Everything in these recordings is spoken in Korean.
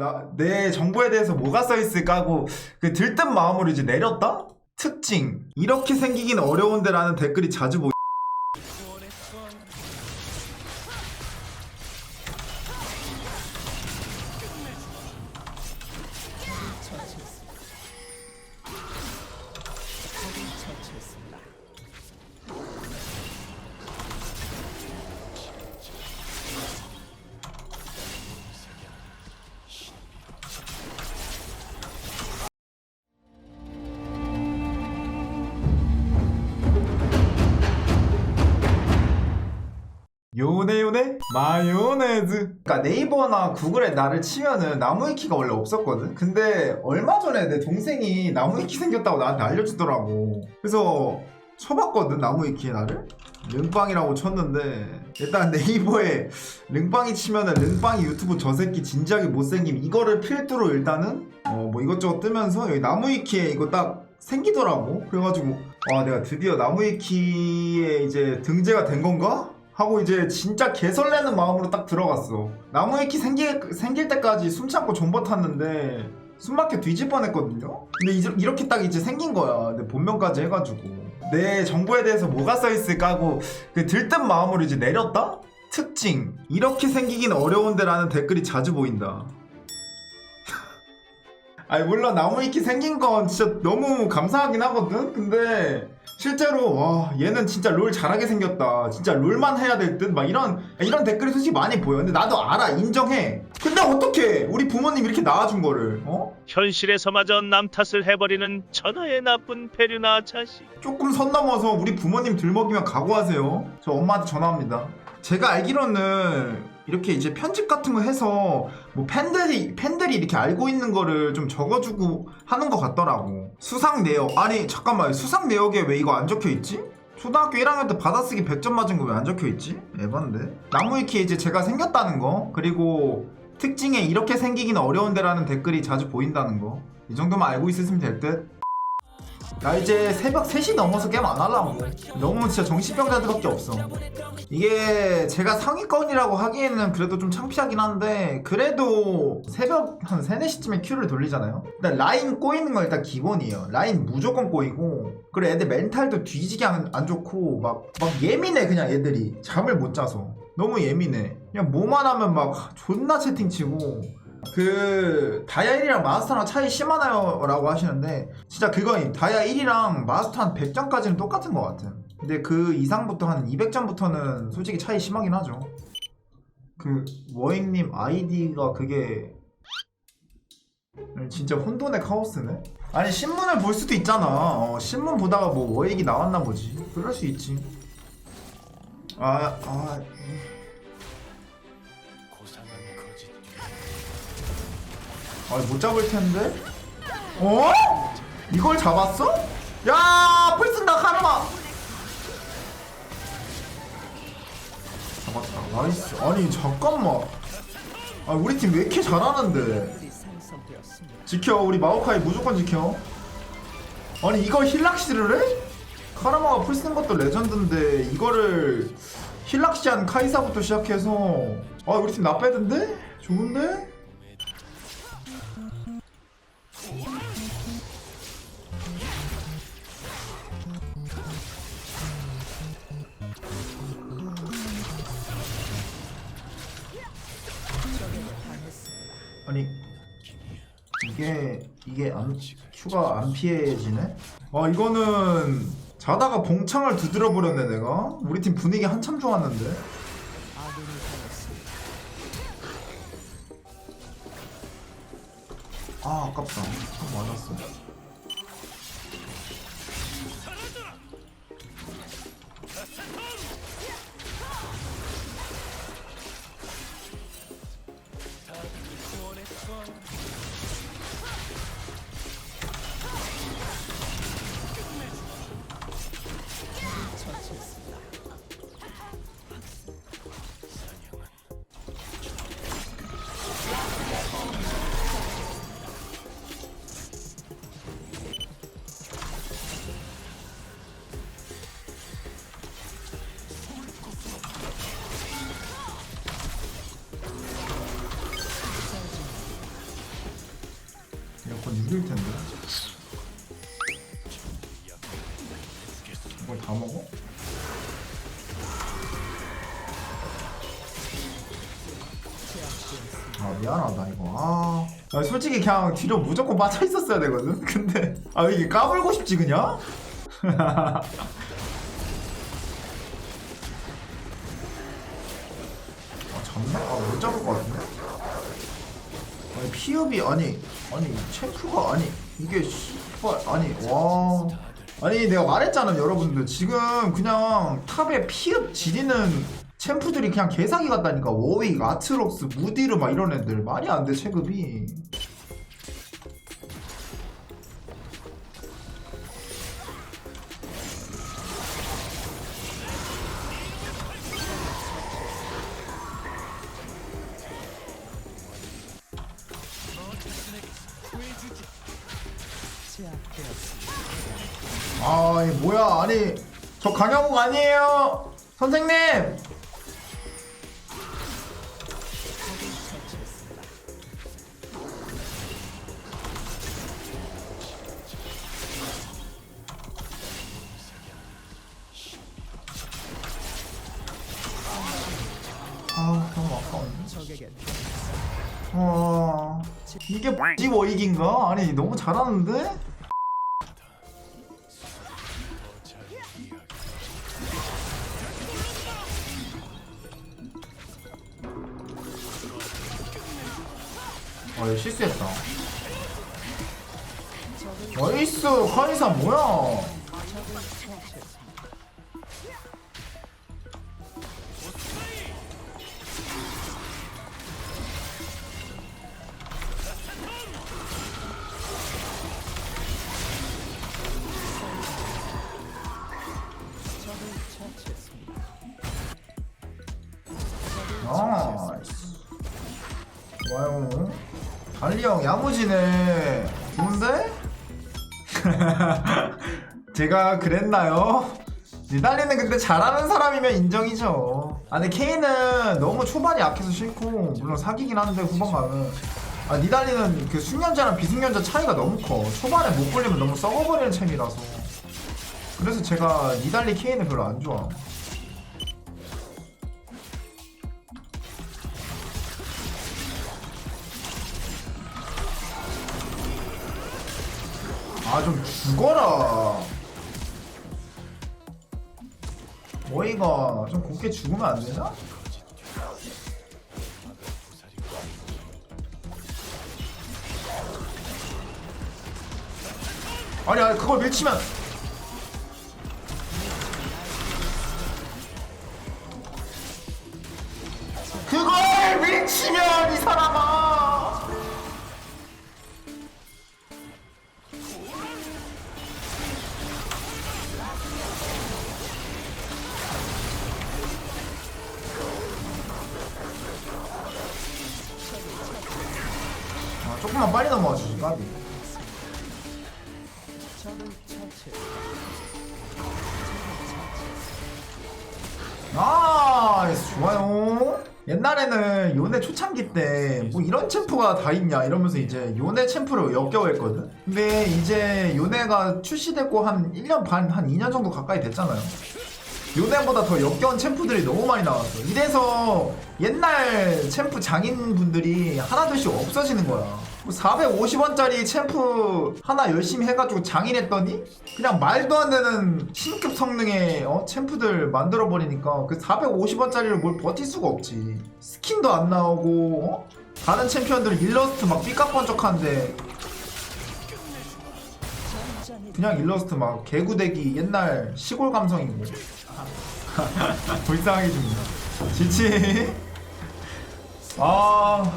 나, 내 정보에 대해서 뭐가 써 있을까 하고 그 들뜬 마음으로 이제 내렸다? 특징 이렇게 생기긴 어려운데 라는 댓글이 자주 보이 요네 요네 마요네즈. 그러니까 네이버나 구글에 나를 치면은 나무위키가 원래 없었거든? 근데 얼마 전에 내 동생이 나무위키 생겼다고 나한테 알려주더라고. 그래서 쳐봤거든 나무위키에 나를? 릉빵이라고 쳤는데 일단 네이버에 릉빵이 치면은 릉빵이 유튜브 저 새끼 진지하게 못생김 이거를 필두로 일단은 어 뭐 이것저것 뜨면서 여기 나무위키에 이거 딱 생기더라고. 그래가지고 와 내가 드디어 나무위키에 이제 등재가 된 건가? 하고 이제 진짜 개설레는 마음으로 딱 들어갔어. 나무위키 생길, 생길 때까지 숨 참고 존버 탔는데 숨막혀 뒤질 뻔했거든요? 근데 이제 이렇게 딱 이제 생긴 거야. 근데 본명까지 해가지고. 내 정보에 대해서 뭐가 써 있을까 하고 그 들뜬 마음으로 이제 내렸다? 특징. 이렇게 생기긴 어려운데 라는 댓글이 자주 보인다. 아니 물론 나무위키 생긴 건 진짜 너무 감사하긴 하거든? 근데 실제로 와 얘는 진짜 롤 잘하게 생겼다. 진짜 롤만 해야 될 듯. 막 이런 이런 댓글이 솔직히 많이 보여. 근데 나도 알아. 인정해. 근데 어떻게 우리 부모님 이렇게 낳아준 거를. 어? 현실에서마저 남 탓을 해버리는 천하의 나쁜 페류나 자식. 조금 선 넘어서 우리 부모님 들먹이면 각오하세요. 저 엄마한테 전화합니다. 제가 알기로는 이렇게 이제 편집 같은 거 해서 뭐 팬들이 팬들이 이렇게 알고 있는 거를 좀 적어주고 하는 것 같더라고. 수상 내역 아니 잠깐만 수상 내역에 왜 이거 안 적혀 있지? 초등학교 1학년 때 받아쓰기 100점 맞은 거 왜 안 적혀 있지? 에반데. 나무위키에 이제 제가 생겼다는 거. 그리고 특징에 이렇게 생기긴 어려운데라는 댓글이 자주 보인다는 거. 이 정도만 알고 있으시면 될 듯 나 이제 새벽 3시 넘어서 게임 안 하려고. 너무 진짜 정신병자들밖에 없어. 이게 제가 상위권이라고 하기에는 그래도 좀 창피하긴 한데 그래도 새벽 한 3, 4시쯤에 큐를 돌리잖아요. 일단 라인 꼬이는 건 일단 기본이에요. 라인 무조건 꼬이고. 그리고 애들 멘탈도 뒤지게 안, 안 좋고 막, 막 예민해 그냥 애들이. 잠을 못 자서. 너무 예민해. 그냥 뭐만 하면 막 존나 채팅치고 그 다이아 1이랑 마스터랑 차이 심하나요? 라고 하시는데 진짜 그건 다이아 1이랑 마스터 한 100점까지는 똑같은 것 같아 근데 그 이상부터 한 200점부터는 솔직히 차이 심하긴 하죠. 그 워잉님 아이디가 그게 진짜 혼돈의 카오스네? 아니 신문을 볼 수도 있잖아. 어, 신문 보다가 뭐 워익이 나왔나 보지. 그럴 수 있지. 아, 아, 아, 못 잡을 텐데? 어? 이걸 잡았어? 야, 풀쓴다, 카르마! 잡았다, 나이스. 아니, 잠깐만. 아, 우리 팀 왜 이렇게 잘하는데? 지켜, 우리 마오카이 무조건 지켜. 아니, 이걸 힐락시를 해? 카르마가 풀쓴 것도 레전드인데, 이거를 힐락시한 카이사부터 시작해서, 아, 우리 팀 나빼던데? 좋은데? 아니 이게 이게 안 큐가 안 피해지네? 아 이거는 자다가 봉창을 두드려 버렸네 내가. 우리 팀 분위기 한참 좋았는데. 아 아깝다. 아, 맞았어 이길 텐데. 이걸 다 먹어? 아 미안하다 이거 아, 아, 솔직히 그냥 뒤로 무조건 빠져 있었어야 되거든 근데 아 이게 까불고 싶지 그냥 아 잡나? 아 못 잡을 것 같은데 아니 피업이 아니 아니 챔프가 아니 이게 씨발 아니 와. 아니 내가 말했잖아 여러분들. 지금 그냥 탑에 피업 지리는 챔프들이 그냥 개사기 같다니까. 워윅 아트록스 무디르 막 이런 애들. 말이 안 돼 체급이 아, 이 뭐야? 아니, 저 강영욱 아니에요. 선생님. 아, 너무 아까운데. 와, 이게 뭐지 워익인가? 아니, 너무 잘하는데? 아, 실수했다. 나이스, 카이사 뭐야? 달리 형 야무지네. 좋은데? 제가 그랬나요? 니달리는 근데 잘하는 사람이면 인정이죠. 아 근데 케인은 너무 초반이 약해서 싫고 물론 사기긴 한데 후반 가면 아 니달리는 그 숙련자랑 비숙련자 차이가 너무 커. 초반에 못 걸리면 너무 썩어버리는 챔이라서. 그래서 제가 니달리 케인을 별로 안 좋아. 아 좀 죽어라 어이가 좀 곱게 죽으면 안 되나? 아니 아니 그걸 밀치면 아, 조금만 빨리 넘어가 주지 까비 나이스 좋아요 옛날에는 요네 초창기 때 뭐 이런 챔프가 다 있냐 이러면서 이제 요네 챔프를 역겨워했거든 근데 이제 요네가 출시됐고 한 1년 반 한 2년 정도 가까이 됐잖아요 요네보다 더 역겨운 챔프들이 너무 많이 나왔어. 이래서 옛날 챔프 장인분들이 하나둘씩 없어지는 거야. 450원짜리 챔프 하나 열심히 해가지고 장인했더니 그냥 말도 안 되는 신급 성능의 어? 챔프들 만들어버리니까 그 450원짜리를 뭘 버틸 수가 없지. 스킨도 안 나오고 어? 다른 챔피언들은 일러스트 막 삐까뻔쩍한데 그냥 일러스트 막 개구대기 옛날 시골 감성이고 불쌍하게 줍니다 지치 아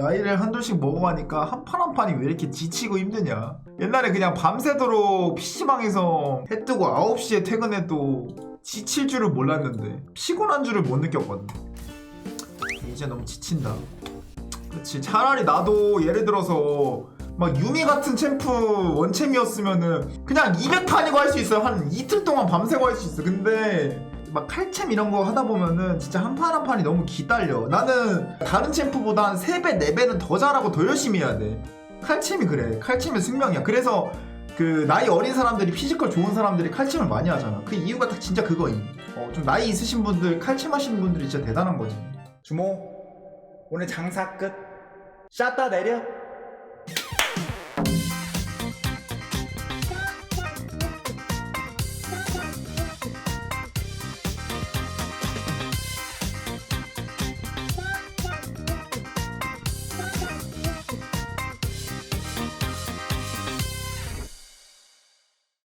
나이를 한둘씩 먹어가니까 한 판 한 판이 왜 이렇게 지치고 힘드냐? 옛날에 그냥 밤새도록 PC방에서 해 뜨고 9시에 퇴근해도 지칠 줄을 몰랐는데 피곤한 줄을 못 느꼈거든. 이제 너무 지친다. 그렇지 차라리 나도 예를 들어서 막 유미 같은 챔프 원챔이었으면은 그냥 200판이고 할 수 있어요. 한 이틀 동안 밤새고 할 수 있어. 근데 막 칼챔 이런 거 하다 보면은 진짜 한 판 한 판이 너무 기다려. 나는 다른 챔프보다 한 3배, 4배는 더 잘하고 더 열심히 해야 돼. 칼챔이 그래. 칼챔의 숙명이야. 그래서 그 나이 어린 사람들이 피지컬 좋은 사람들이 칼챔을 많이 하잖아. 그 이유가 딱 진짜 그거임. 어, 좀 나이 있으신 분들 칼챔 하시는 분들이 진짜 대단한 거지. 주모 오늘 장사 끝 샷다 내려